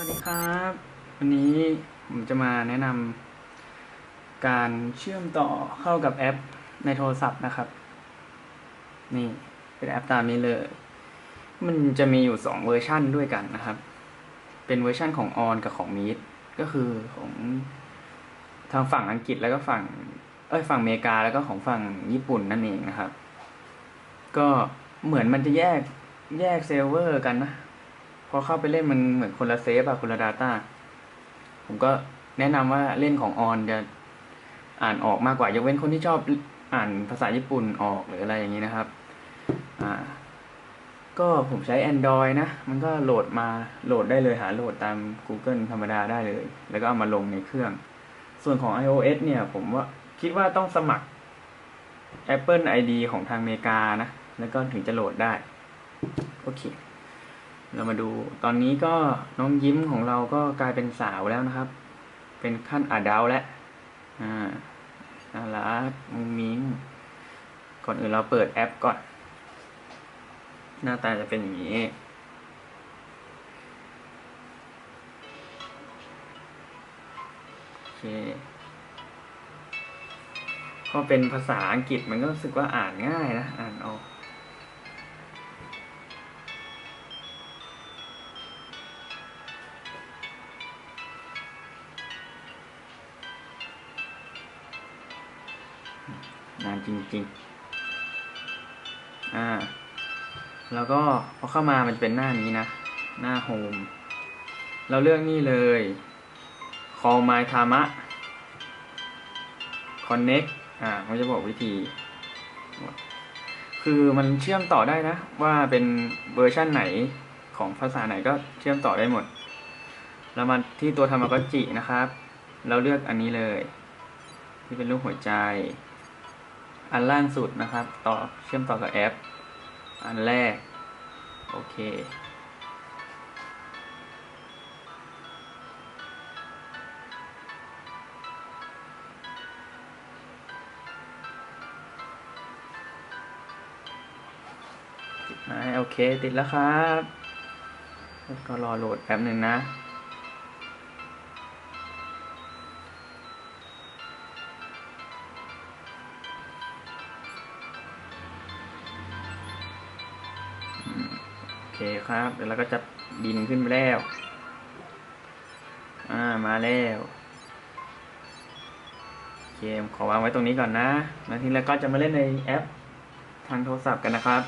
วัสดีครับ วันนี้ผมจะมาแนะนำการเชื่อมต่อเข้ากับแอปในโทรศัพท์นะครับ นี่เป็นแอปตามนี้เลย มันจะมีอยู่สองเวอร์ชั่นด้วยกันนะครับ เป็นเวอร์ชั่นของ On กับของ Meet ก็คือของทางฝั่งอังกฤษแล้วก็ฝั่ง เอ้ยฝั่งอเมริกาแล้วก็ของฝั่งญี่ปุ่นนั่นเองนะครับ ก็เหมือนมันจะแยกแยกเซิร์ฟเวอร์กันนะ พอเข้าไปเล่นมันเหมือนคนละเซฟอะคนละ Data ผมก็แนะนำว่าเล่นของออนจะอ่านออกมากกว่ายกเว้นคนที่ชอบอ่านภาษาญี่ปุ่นออกหรืออะไรอย่างนี้นะครับ อ่า ก็ผมใช้ Android นะ มันก็โหลดมาโหลดได้เลยหาโหลดตาม Google ธรรมดาได้เลย แล้วก็เอามาลงในเครื่อง ส่วนของ iOS เนี่ย ผมว่าคิดว่าต้องสมัคร Apple ID ของทางอเมริกานะ แล้วก็ถึงจะโหลดได้ โอเค เรามาดูตอนนี้ก็น้องยิ้มของเราก็กลายเป็นสาวแล้วนะครับ เป็นขั้นอาดาวแล้วอ่าน่ารักมุ้งมิ้งก่อนอื่นเราเปิดแอปก่อน หน้าตาจะเป็นอย่างนี้โอเคพอเป็นภาษาอังกฤษมันก็รู้สึกว่าอ่านง่ายนะ อ่านออก นานจริงๆ อ่า แล้วก็พอเข้ามามันจะเป็นหน้านี้นะ หน้าโฮม เราเลือกนี่เลย call my tama connect อ่าเขาจะบอกวิธี คือมันเชื่อมต่อได้นะ ว่าเป็นเวอร์ชั่นไหนของภาษาไหนก็เชื่อมต่อได้หมด แล้วมาที่ตัวธรรมกัจินะครับ เราเลือกอันนี้เลย ที่เป็นรูปหัวใจ อันล่างสุดนะครับ ต่อเชื่อมต่อกับแอป อันแรก โอเค ติดไหมโอเค ติดแล้วครับ ก็รอโหลดแป๊บหนึ่งนะ เครับเดี๋ยวเราก็จะบินขึ้นไปแล้ว อ่ามาแล้วเกมขอวางไว้ตรงนี้ก่อนนะแล้วทีนี้เราก็จะมาเล่นในแอปทางโทรศัพท์กันนะครับ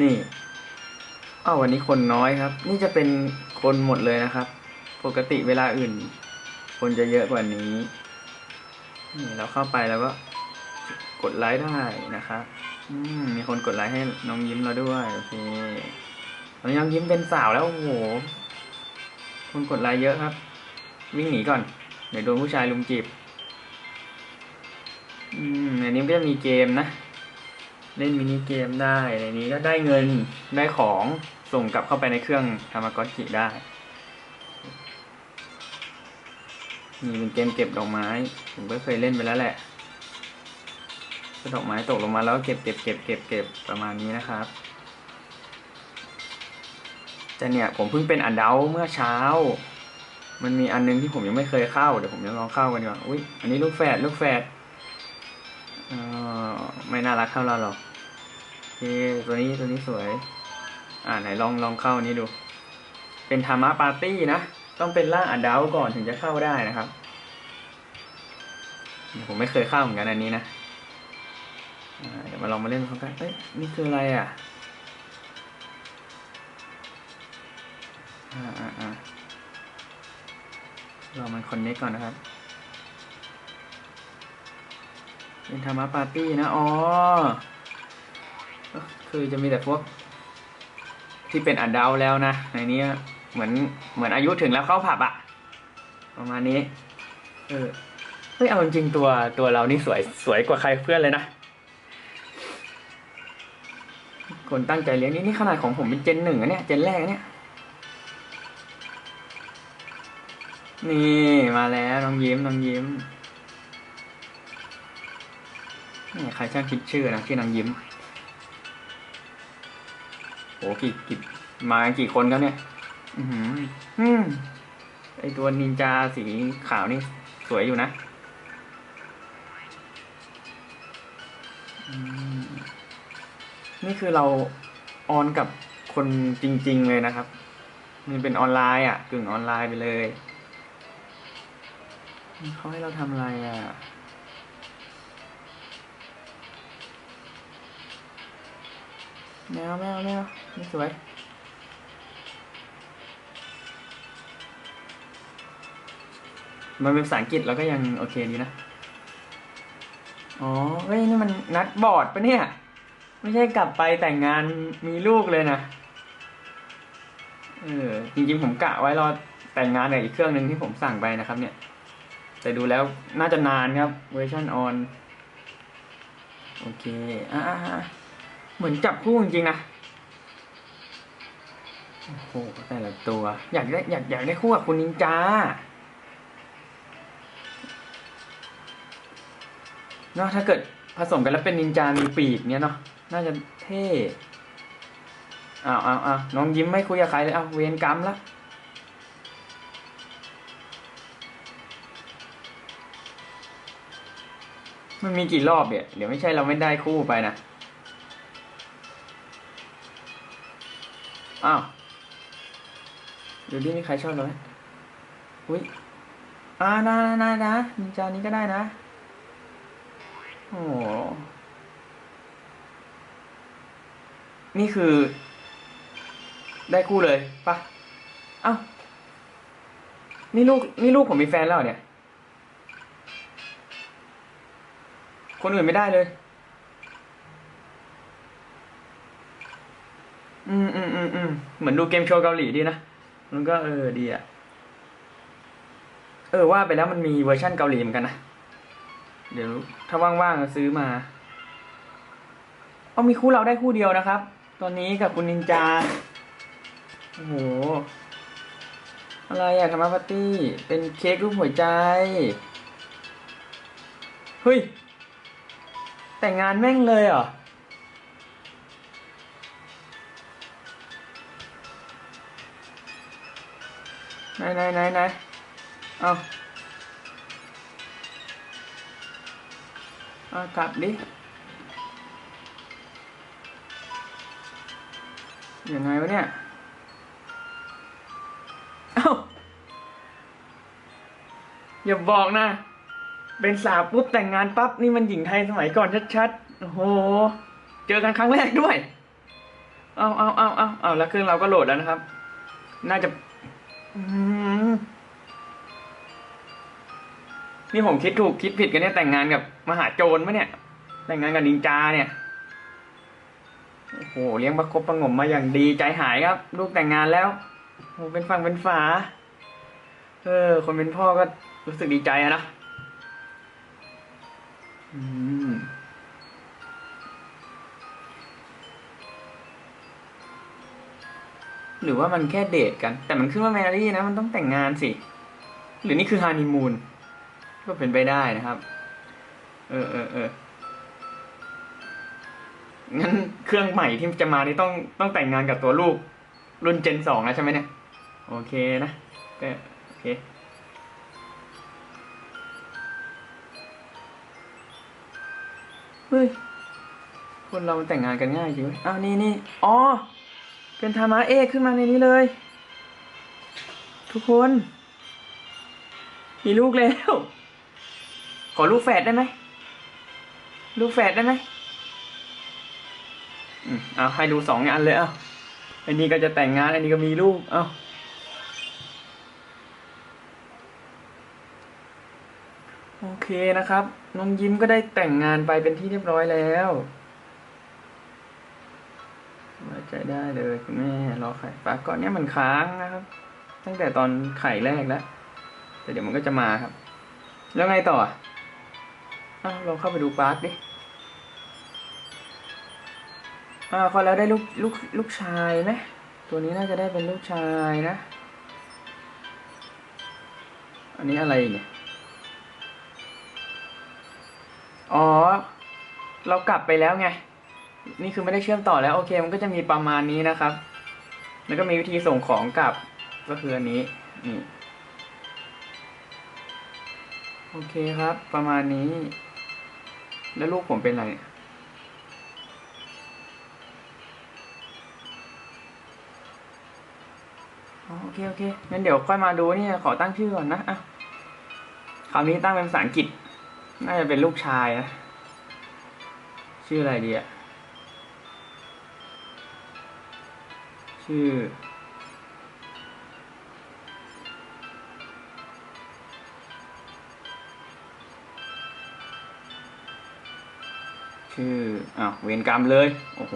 นี่อ้าววันนี้คนน้อยครับ นี่จะเป็นคนหมดเลยนะครับ ปกติเวลาอื่น คนจะเยอะกว่านี้ นี่เราเข้าไปแล้วก็กดไลค์ได้นะครับ มีคนกดไลค์ให้น้องยิ้มเราด้วยโอเคตอนนี้น้องยิ้มเป็นสาวแล้วโอ้โหคนกดไลค์เยอะครับ วิ่งหนีก่อนเดี๋ยวโดนผู้ชายลุมจีบอืมในนี้ก็จะมีเกมนะ เล่นมินิเกมได้ในนี้ก็ได้เงินได้ของส่งกลับเข้าไปในเครื่องทามากอจิได้นี่เป็นเกมเก็บดอกไม้ ผมก็เคยเล่นไปแล้วแหละ ก็ดอกไม้ตกลงมาแล้วเก็บเก็บเก็บเก็บเก็บประมาณนี้นะครับ แต่เนี่ยผมเพิ่งเป็นอันเดาเมื่อเช้า มันมีอันนึงที่ผมยังไม่เคยเข้าเดี๋ยวผมจะลองเข้ากันดีกว่าอุ้ยอันนี้ลูกแฝดลูกแฝดเออไม่น่ารักเท่าเราหรอกโอเคตัวนี้ตัวนี้สวย อ่าไหนลองลองเข้านี้ดู เป็นธรรมะปาร์ตี้นะ ต้องเป็นร่างอันเดาก่อนถึงจะเข้าได้นะครับ ผมไม่เคยเข้าเหมือนกันอันนี้นะ ยวมาลองมาเล่นพร้อมกันเอ้ยนี่คืออะไรอะอ่าอ่าอ่าเรามันคอนเนคก่อนนะครับเป็นธรรมะปาร์ตี้นะ อ๋อ คือจะมีแต่พวก ที่เป็นอันดาวแล้วนะ ในนี้เหมือนเหมือนอายุถึงแล้วเข้าผับอะประมาณนี้ เออเฮ้ยเอาจริงตัวตัวเรานี่สวยสวยกว่าใครเพื่อนเลยนะ คนตั้งใจเลี้ยงนี่นี่ขนาดของผมเป็นเจนหนึ่งอะเนี่ย เจนแรกอะเนี่ย นี่มาแล้วน้องยิ้มน้องยิ้มนี่ใครช่างคิดชื่อนะชื่อน้องยิ้มโหกี่กี่มากี่คนครับเนี่ย อือหืออืมไอตัวนินจาสีขาวนี่สวยอยู่นะ อืม นี่คือเราออนกับคนจริง ๆ เลยนะครับ มันเป็นออนไลน์อะ กึ่งออนไลน์ไปเลยเขาให้เราทำอะไรอะแมวแมวแมวนี่สวยมันเป็นภาษาอังกฤษแล้วก็ยังโอเคดีนะ อ๋อ เฮ้ย นี่มันนัดบอร์ดปะเนี่ย ไม่ใช่กลับไปแต่งงานมีลูกเลยนะเออจริงๆผมกะไว้รอแต่งงานกับอีกเครื่องหนึ่งที่ผมสั่งไปนะครับ เนี่ย แต่ดูแล้วน่าจะนานครับเวอร์ชันออนโอเคอ่าเหมือนจับคู่จริงๆนะโอ้โหแต่ละตัว อยากได้อยากอยากได้คู่กับคุณนินจาเนาะถ้าเกิดผสมกันแล้วเป็นนินจามีปีกเนี้ยเนาะ น่าจะเท่อ้าวอ้าวอ้าวน้องยิ้มไม่คุยกับใครเลยอ้าวเวรกรรมละมันมีกี่รอบเนี่ยเดี๋ยวไม่ใช่เราไม่ได้คู่ไปนะ อ้าวเดี๋ยวนี้มีใครชอบเราไหมอุ้ยอ่านะนะนะนินจานี้ก็ได้นะ โอ้โห นี่คือ ได้คู่เลยปะเอ้า นี่ลูก นี่ลูกผมมีแฟนแล้วเนี่ย คนอื่นไม่ได้เลย อืมอืมอืมอืมเหมือนดูเกมโชว์เกาหลีดีนะ มันก็เออดีอะเออว่าไปแล้วมันมีเวอร์ชั่นเกาหลีเหมือนกันนะ เดี๋ยว ถ้าว่างๆก็ซื้อมา เอามีคู่เราได้คู่เดียวนะครับ ตอนนี้กับคุณนินจา โอ้โห อะไรอะธรรมปาร์ตี้ เป็นเค้กรูปหัวใจ เฮ้ย แต่งงานแม่งเลยเหรอ ไหนไหนไหนไหนเอาเอากลับดิ ยังไงวะเนี่ย เอ้า อย่าบอกนะ เป็นสาวปุ๊บแต่งงานปั๊บนี่มันหญิงไทยสมัยก่อนชัดๆ โอ้โห เจอกันครั้งแรกด้วย เอาเอาเอาเอาเอาแล้วเครื่องเราก็โหลดแล้วนะครับ น่าจะอืมนี่ผมคิดถูกคิดผิดกันเนี่ยแต่งงานกับมหาโจรปะเนี่ย แต่งงานกับนินจาเนี่ย โอ้โหเลี้ยงประคบประงมมาอย่างดีใจหายครับ ลูกแต่งงานแล้วโอ้เป็นฟังเป็นฝา เออ คนเป็นพ่อก็รู้สึกดีใจอะนะอืมหรือว่ามันแค่เดทกัน แต่มันขึ้นว่าแมรี่นะ มันต้องแต่งงานสิ หรือนี่คือฮานีมูนก็เป็นไปได้นะครับ เออเออเออ งั้นเครื่องใหม่ที่จะมานี่ต้องต้องแต่งงานกับตัวลูกรุ่นเจนสองแล้วใช่ไหมเนี่ย โอเคนะก็โอเคเฮ้ยคนเราแต่งงานกันง่ายจริงอ้าวนี่นี่อ๋อ เป็นธรรมะเอกขึ้นมาในนี้เลย ทุกคน มีลูกแล้ว ขอลูกแฝดได้ไหม ลูกแฝดได้ไหม เอาให้ดูสองอันเลย เอาอันนี้ก็จะแต่งงาน อันนี้ก็มีลูก เอาโอเคนะครับ น้องยิ้มก็ได้แต่งงานไปเป็นที่เรียบร้อยแล้วไว้ใจได้เลยคุณแม่รอไข่ฟ้าก่อนเนี่ยมันค้างนะครับ ตั้งแต่ตอนไข่แรกแล้ว แต่เดี๋ยวมันก็จะมาครับ แล้วไงต่ออะอ้าวลองเข้าไปดูปาร์คดิ อ่าพอแล้วได้ลูกลูกลูกชายไหมตัวนี้น่าจะได้เป็นลูกชายนะ อันนี้อะไรเนี่ย อ๋อ เรากลับไปแล้วไง นี่คือไม่ได้เชื่อมต่อแล้ว โอเค มันก็จะมีประมาณนี้นะครับ แล้วก็มีวิธีส่งของกลับ ก็คืออันนี้ นี่ โอเคครับ ประมาณนี้ แล้วลูกผมเป็นอะไรเนี่ย อ๋อโอเคโอเคงั้นเดี๋ยวค่อยมาดูนี่ขอตั้งชื่อก่อนนะอะคราวนี้ตั้งเป็นภาษาอังกฤษ น่าจะเป็นลูกชายนะชื่ออะไรดีอะชื่อ ชื่ออ้าวเวรกรรมเลย โอ้โห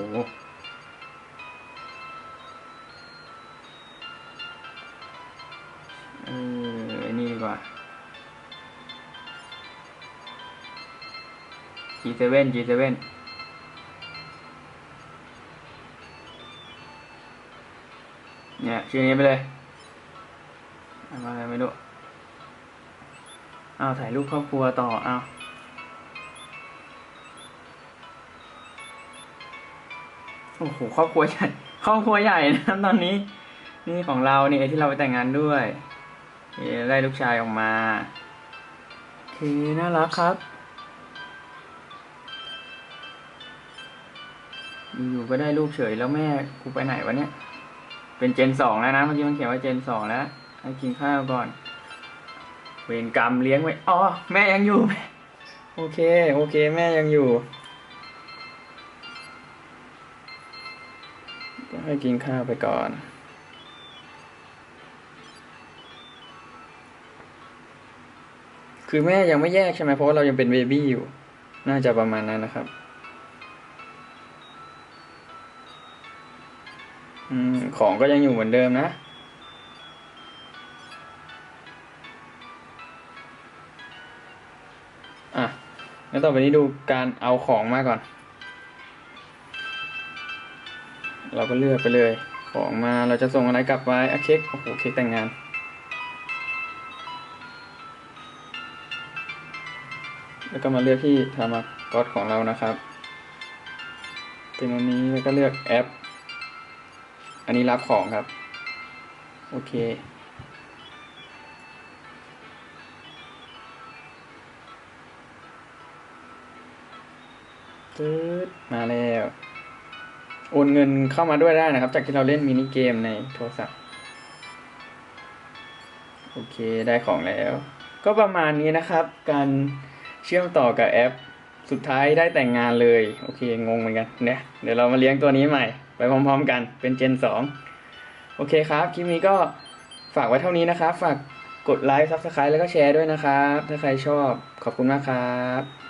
G7 G7 เนี่ยชื่อนี้ไปเลยอามาอะไรไม่รู้เอาถ่ายรูปครอบครัวต่อเอาโอ้โหครอบครัวใหญ่ครอบครัวใหญ่นะครับตอนนี้ นี่ของเราเนี่ไอ้ที่เราไปแต่งงานด้วยได้ลูกชายออกมาโอเคน่ารักครับ อยู่ๆก็ได้ลูกเฉยแล้วแม่กูไปไหนวะเนี่ย เป็นเจนสองแล้วนะเมื่อกี้มันเขียนว่าเจนสองแล้วให้กินข้าวก่อน เวรกรรมเลี้ยงไว้อ๋อแม่ยังอยู่ โอเค โอเค แม่ยังอยู่ก็ให้กินข้าวไปก่อนคือแม่ยังไม่แยกใช่ไหมเพราะว่าเรายังเป็นเบบี้อยู่ น่าจะประมาณนั้นนะครับ อืม ของก็ยังอยู่เหมือนเดิมนะ อะแล้วต่อไปนี้ดูการเอาของมาก่อน เราก็เลือกไปเลย ของมาเราจะส่งอะไรกลับไปอะเค้กโอ้โหเค้กแต่งงานแล้วก็มาเลือกที่ธรรมก๊อตของเรานะครับเป็นอันนี้แล้วก็เลือกแอป อันนี้รับของครับ โอเคตืดมาแล้ว โอนเงินเข้ามาด้วยได้นะครับ จากที่เราเล่นมินิเกมในโทรศัพท์ โอเค ได้ของแล้ว ก็ประมาณนี้นะครับ การเชื่อมต่อกับแอป สุดท้ายได้แต่งงานเลย โอเค งงเหมือนกันเนี่ยเดี๋ยวเรามาเลี้ยงตัวนี้ใหม่ พร้อมๆกันเป็นเจนสองโอเคครับ คลิปนี้ก็ฝากไว้เท่านี้นะครับ ฝากกดไลค์ซับสไครต์แล้วก็แชร์ด้วยนะครับ ถ้าใครชอบขอบคุณมากครับ